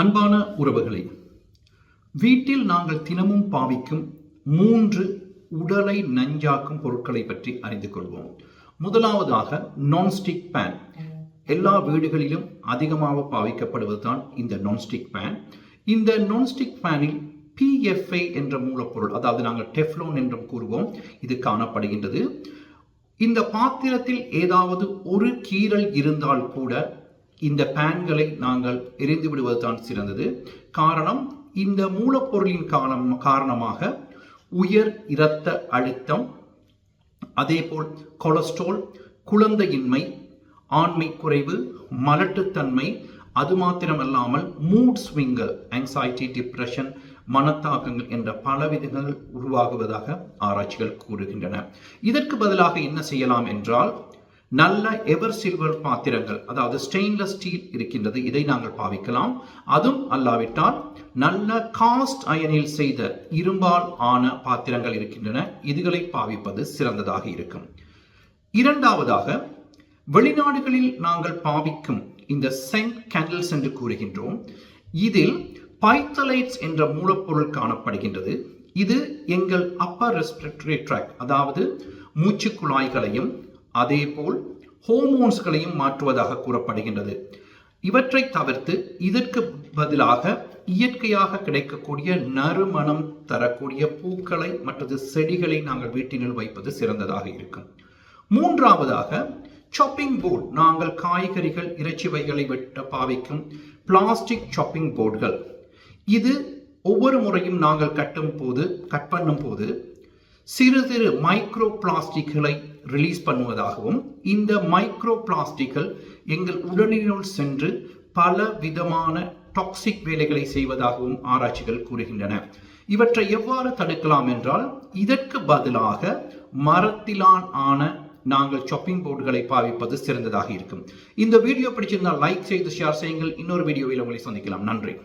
அன்பான உறவுகளே வீட்டில் நாங்கள் தினமும் பாவிக்கும் மூன்று உடலை நஞ்சாக்கும் பொருட்களை பற்றி அறிந்து கொள்வோம். முதலாவதாக நான்ஸ்டிக் பேன் எல்லா வீடுகளிலும் அதிகமாக பாவிக்கப்படுவதுதான் இந்த நான்ஸ்டிக் பேன் இந்த நான்ஸ்டிக் பேனில் பிஎஃப்ஐ என்ற மூலப்பொருள் அதாவது நாங்கள் டெஃப்லோன் என்றும் கூறுவோம் இது காணப்படுகின்றது. இந்த பாத்திரத்தில் ஏதாவது ஒரு கீறல் இருந்தால் கூட இந்த பேன்களை நாங்கள் எரிந்து விடுவதுதான் சிறந்தது. காரணம் இந்த மூலப்பொருளின் காரணம் காரணமாக உயர் இரத்த அழுத்தம் அதேபோல் கொலஸ்ட்ரால் குழந்தையின்மை ஆண்மை குறைவு மலட்டுத்தன்மை அது மாத்திரமல்லாமல் மூட் ஸ்விங்கர் ஆங்ஸைட்டி டிப்ரெஷன் மனத்தாக்கங்கள் என்ற பல விதங்கள் உருவாகுவதாக ஆராய்ச்சிகள் கூறுகின்றன. இதற்கு பதிலாக என்ன செய்யலாம் என்றால் நல்ல எவர் சில்வர் பாத்திரங்கள் அதாவது ஸ்டெயின்லெஸ் ஸ்டீல் இருக்கின்றது இதை நாங்கள் பாவிக்கலாம். அதுவும் அல்லாவிட்டால் நல்ல காஸ்ட் அயனில் செய்த இரும்பால் ஆன பாத்திரங்கள் இருக்கின்றன. இதுகளை பாவிப்பது சிறந்ததாக இருக்கும். இரண்டாவதாக வெளிநாடுகளில் நாங்கள் பாவிக்கும் இந்த சென்ட் கேண்டில்ஸ் என்று கூறுகின்றோம். இதில் பைத்தலைட்ஸ் என்ற மூலப்பொருள் காணப்படுகின்றது. இது எங்கள் அப்பர் ரெஸ்பிரேட்டரி ட்ராக் அதாவது மூச்சு குழாய்களையும் அதேபோல் ஹோமோன்ஸ்களையும் மாற்றுவதாக கூறப்படுகின்றது. இவற்றை தவிர்த்து இதற்கு பதிலாக இயற்கையாக கிடைக்கக்கூடிய நறுமணம் தரக்கூடிய பூக்களை மற்றது செடிகளை நாங்கள் வீட்டினுள் வைப்பது சிறந்ததாக இருக்கும். மூன்றாவதாக சாப்பிங் போர்டு நாங்கள் காய்கறிகள் இறைச்சி வகைகளை வெட்ட பாவிக்கும் பிளாஸ்டிக் சாப்பிங் போர்டுகள் இது ஒவ்வொரு முறையும் நாங்கள் கட்டும் போது கட் பண்ணும் போது சிறு சிறு மைக்ரோ பிளாஸ்டிக்களை ரிலீஸ் பண்ணுவதாகவும் இந்த மைக்ரோ பிளாஸ்டிக்கள் எங்கள் உடலினுள் சென்று பல விதமான டாக்ஸிக் வேலைகளை செய்வதாகவும் ஆராய்ச்சிகள் கூறுகின்றன. இவற்றை எவ்வாறு தடுக்கலாம் என்றால் இதற்கு பதிலாக மரத்திலான் ஆன நாங்கள் ஷாப்பிங் போர்டுகளை பாவிப்பது சிறந்ததாக இருக்கும். இந்த வீடியோ பிடிச்சிருந்தால் லைக் செய்து ஷேர் செய்யுங்கள். இன்னொரு வீடியோவில் உங்களை சந்திக்கலாம். நன்றி.